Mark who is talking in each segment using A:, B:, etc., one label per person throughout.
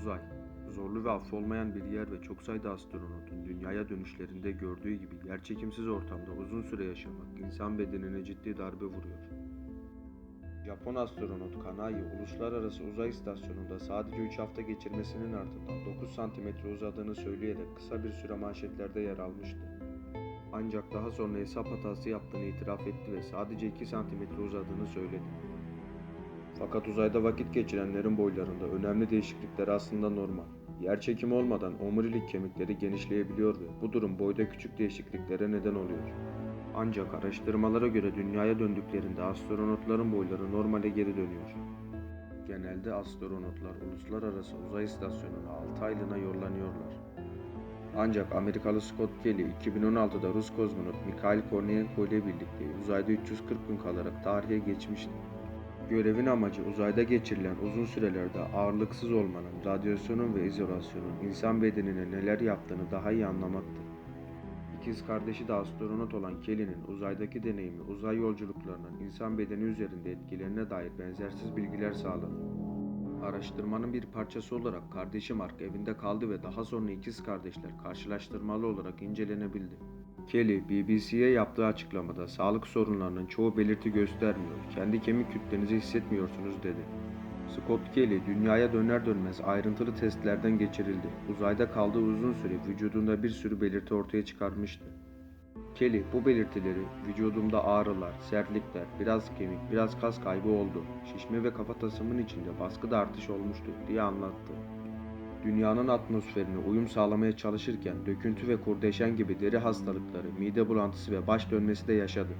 A: Uzay, zorlu ve affolmayan bir yer ve çok sayıda astronotun dünyaya dönüşlerinde gördüğü gibi yerçekimsiz ortamda uzun süre yaşamak insan bedenine ciddi darbe vuruyor. Japon astronot Kanai, Uluslararası Uzay İstasyonu'nda sadece 3 hafta geçirmesinin ardından 9 santimetre uzadığını söyleyerek kısa bir süre manşetlerde yer almıştı. Ancak daha sonra hesap hatası yaptığını itiraf etti ve sadece 2 santimetre uzadığını söyledi. Fakat uzayda vakit geçirenlerin boylarında önemli değişiklikler aslında normal. Yer çekimi olmadan omurilik kemikleri genişleyebiliyor ve bu durum boyda küçük değişikliklere neden oluyor. Ancak araştırmalara göre dünyaya döndüklerinde astronotların boyları normale geri dönüyor. Genelde astronotlar Uluslararası Uzay İstasyonu'na 6 aylığına yollanıyorlar. Ancak Amerikalı Scott Kelly 2016'da Rus kozmonot Mikhail Korniyenko ile birlikte uzayda 340 gün kalarak tarihe geçmişti. Görevin amacı uzayda geçirilen uzun sürelerde ağırlıksız olmanın, radyasyonun ve izolasyonun insan bedenine neler yaptığını daha iyi anlamaktı. İkiz kardeşi de astronot olan Kelly'nin uzaydaki deneyimi uzay yolculuklarının insan bedeni üzerinde etkilerine dair benzersiz bilgiler sağladı. Araştırmanın bir parçası olarak kardeşi Mark evinde kaldı ve daha sonra ikiz kardeşler karşılaştırmalı olarak incelenebildi. Kelly, BBC'ye yaptığı açıklamada sağlık sorunlarının çoğu belirti göstermiyor, kendi kemik kütlenizi hissetmiyorsunuz dedi. Scott Kelly dünyaya döner dönmez ayrıntılı testlerden geçirildi. Uzayda kaldığı uzun süre vücudunda bir sürü belirti ortaya çıkarmıştı. Kelly bu belirtileri vücudumda ağrılar, sertlikler, biraz kemik, biraz kas kaybı oldu. Şişme ve kafatasımın içinde baskıda artış olmuştu diye anlattı. Dünyanın atmosferine uyum sağlamaya çalışırken döküntü ve kurdeşen gibi deri hastalıkları, mide bulantısı ve baş dönmesi de yaşadı.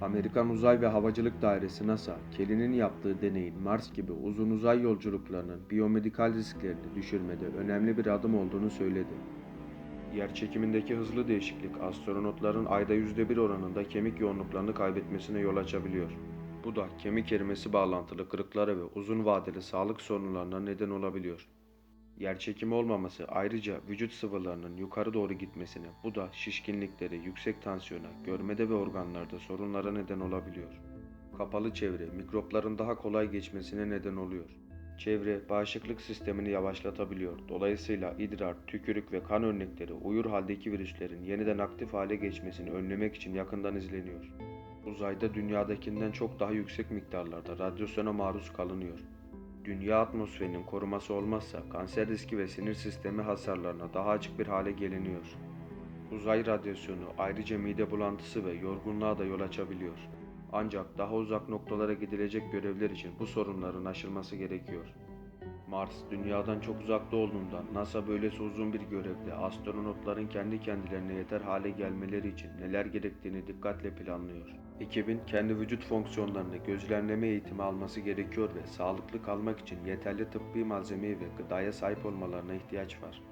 A: Amerikan Uzay ve Havacılık Dairesi NASA, Kelly'nin yaptığı deneyin Mars gibi uzun uzay yolculuklarının biyomedikal risklerini düşürmede önemli bir adım olduğunu söyledi. Yer çekimindeki hızlı değişiklik astronotların ayda %1 oranında kemik yoğunluklarını kaybetmesine yol açabiliyor. Bu da kemik erimesi bağlantılı kırıklara ve uzun vadeli sağlık sorunlarına neden olabiliyor. Yer çekimi olmaması ayrıca vücut sıvılarının yukarı doğru gitmesine, bu da şişkinliklere, yüksek tansiyona, görmede ve organlarda sorunlara neden olabiliyor. Kapalı çevre mikropların daha kolay geçmesine neden oluyor. Çevre bağışıklık sistemini yavaşlatabiliyor. Dolayısıyla idrar, tükürük ve kan örnekleri uyur haldeki virüslerin yeniden aktif hale geçmesini önlemek için yakından izleniyor. Uzayda dünyadakinden çok daha yüksek miktarlarda radyasyona maruz kalınıyor. Dünya atmosferinin koruması olmazsa kanser riski ve sinir sistemi hasarlarına daha açık bir hale geliniyor. Uzay radyasyonu ayrıca mide bulantısı ve yorgunluğa da yol açabiliyor. Ancak daha uzak noktalara gidilecek görevler için bu sorunların aşılması gerekiyor. Mars, dünyadan çok uzakta olduğundan NASA böylesi uzun bir görevde astronotların kendi kendilerine yeter hale gelmeleri için neler gerektiğini dikkatle planlıyor. Ekibin kendi vücut fonksiyonlarını gözlemleme eğitimi alması gerekiyor ve sağlıklı kalmak için yeterli tıbbi malzemeye ve gıdaya sahip olmalarına ihtiyaç var.